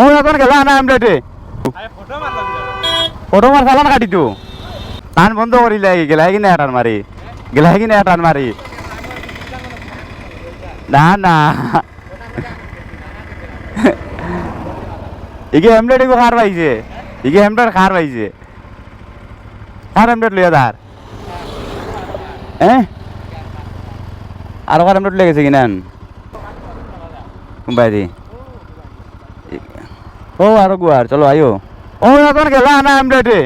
ও এখন গেলা না এমলেটে ফটো মার চালান কাটি তো টান বন্ধ করিলে গেলা কিনে টান মারি গেলা কিনে টান মারি না না। ইগে এমলেট এগো খার পাইছে। ইগে এমলেট খার পাইছে। খার এমলেট লইয়া তার হ্যাঁ আর খার এমলেট লেগেছে কিনান? কোনবাই দি ও, আর গুয়ার চলো আয়ো ও, এখন গেলা না এমলেটে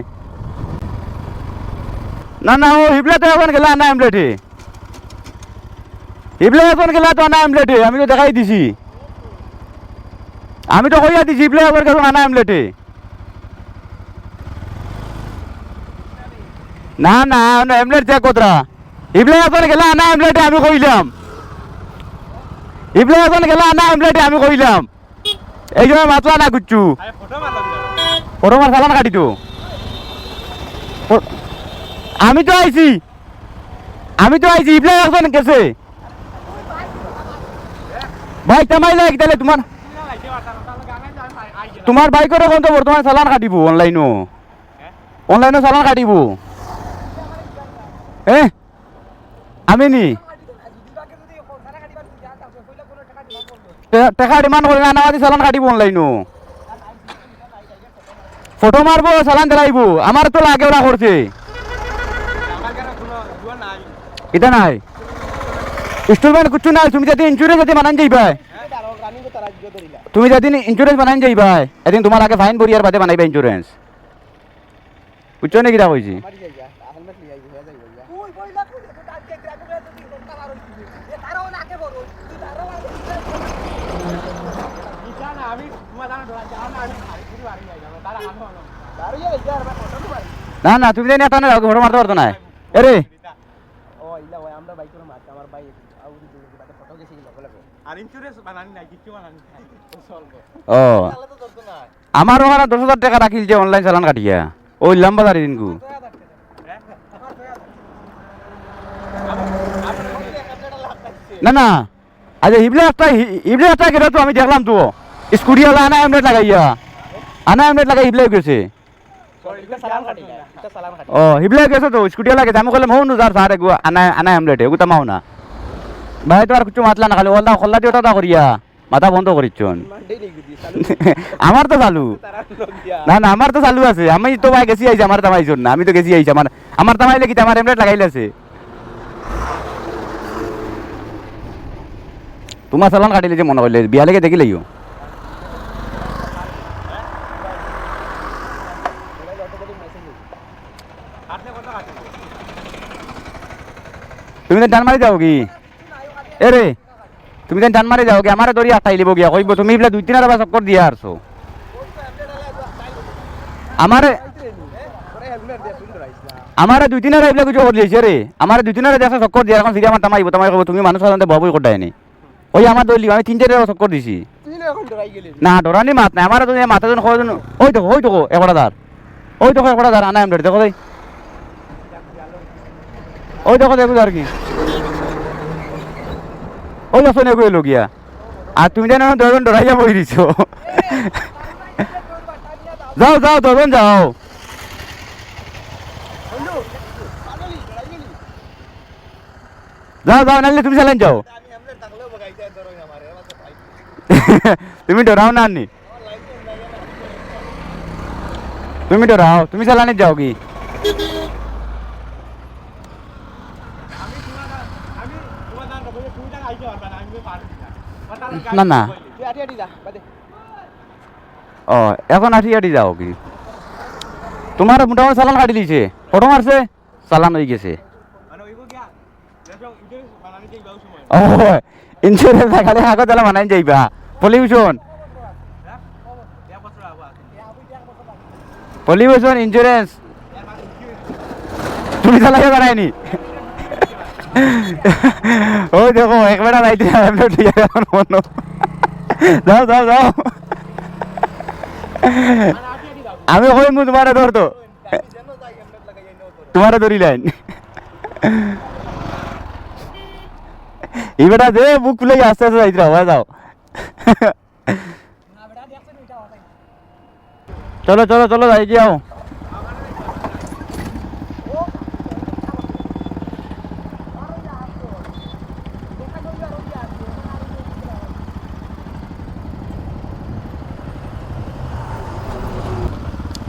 না না, ও হিবলাতে এখন গেলা না এমলেটে হিবলা এখন গেলা তো আনা এমলেটে আমি তো দেখাই দিছি। আমি তো কইয়া দিছি, হিবলা এখন গেল আনা এমলেটে না না এমলেট চেক কতরা হিবলা এখন গেলা আনা এমলেটে আমি কইলাম। হিবলা এখন গেলা আনা এমলেটে আমি কইলাম। এই জন্য মাতলা না গুচ্ছু? ফটো মার চালান কাটি তো আমি তো আইছি। আমি তো আইছি ইবলা একজন গেছে ভাই তামাই লাগ তাহলে তোমার তোমার বাইকের এখন তো বর্তমানে চালান কাটিব অনলাইনও অনলাইনও চালান কাটিব। এ আমি নি টেকা ডিমান্ড করে না নামাজি চালান কাটিব অনলাইনও ফটো মারবো চালান দিলাইব আমার তো লাগে ওরা করছে এটা নাই। ইনস্টলমেন্ট কিছু নাই। তুমি যদি ইন্স্যুরেন্স যদি বানান যাইবা তুমি যদি ইন্স্যুরেন্স বানান যাইবা এদিন তোমার আগে ফাইন ভরিয়ার বাদে বানাইবা ইন্স্যুরেন্স বুঝছ নে কিটা কইছি না না, তুমি জানি একটা না ঘোড়া মারতে পারতো না। এরে। ও। আমার ওখানে দশ হাজার টাকা রাখিল যে অনলাইন চালান কাটিয়া। ওই লম্বা দাঁড়িয়ে দিনকু। না না। আচ্ছা হিবলে একটা হিবলে একটা গেলে তো আমি দেখলাম তো। স্কুটি ওলা আনা এমনেট লাগাইয়া আনা এমনেট লাগাই হিবলে গেছে। ও হিবলে গেছে তো, স্কুটি ওলা গেছে আমি কইলাম হৌন যার সারে আনা আনা এমলেট এগুতা মাও না ভাই তো আর কিছু মাতলা না খালি ওলা খোল্লা দিয়ে ওটা করিয়া মাথা বন্ধ করিচ্ছন আমার তো চালু। না না আমার তো চালু আছে। আমি তো ভাই গেছি আইছি আমার তামাইছন না আমি তো গেছি আইছি আমার আমার তামাইলে কি আমার এমলেট লাগাইলে আছে। তোমার চালান কাটিলে যে মনে করলে বিয়া লেগে দেখিলেইও তুমি ডান মারি যাও কি? এ রে, তুমি তো মারি যাও কি? আমারে দড়ি আটাই লিব গিয়া কইব, তুমি এইবিলাক দুই তিন আর চক্কর দিয়া আরছো। আমারে আমারে দুই তিন আর এইবিলাক কিছু করে দিয়েছে রে। আমারে দুই তিন আর দেখা চক্কর দিয়া, এখন ফিরে আমার তামাইব তামাই কব তুমি মানুষ সাধারণত ববই কোটাই নি। ওই আমার দলি আমি তিন চারটা চক্কর দিছি। না ডরানি মাত নাই আমার মাথা জন কয় ওই দেখো ওই দেখো একড়া দার ওই দেখো একড়া দার আনা এমডেট দেখো দেই। ওই দেখো দেখো আর কি ওই দেখো নেগো এলো গিয়া আর তুমি জানো দজন ডরাইয়া বই দিছো যাও যাও দজন যাও যাও যাও নাহলে তুমি চালান যাও তুমি ডরাও না নি তুমি ডরাও তুমি চালানি যাও কি না না। ও, এখন আঠি আঠি যাও কি? তোমার মোটামুটি চালান কাটি দিছে ফটো মারছে, চালান হয়ে গেছে। ও ইন্স্যুরেন্স খালি আগত তাহলে মানাই যাইবা। পলিউশন পলিউশন ইন্স্যুরেন্স তুমি চালাই বানাইনি। ওই দেখো, একবার লাইতে এখন মনো যাও যাও যাও। আমি কইম তোমারে ধরতো। তোমারে ধরিলেন এই বেটা দে বুক খুলে আস্তে আস্তে যাইতে হবে, যাও। চলো চলো চলো, যাই যাও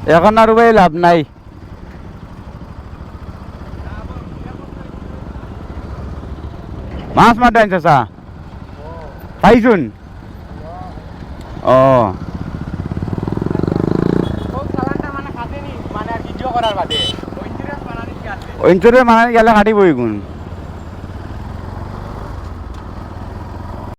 এখন আর ভাই লাভ নাই। মাছ মারতে আনছে চা পাইছুন? ও। মানে ইঞ্চুরে মানে গেলে কাটিবই গুণ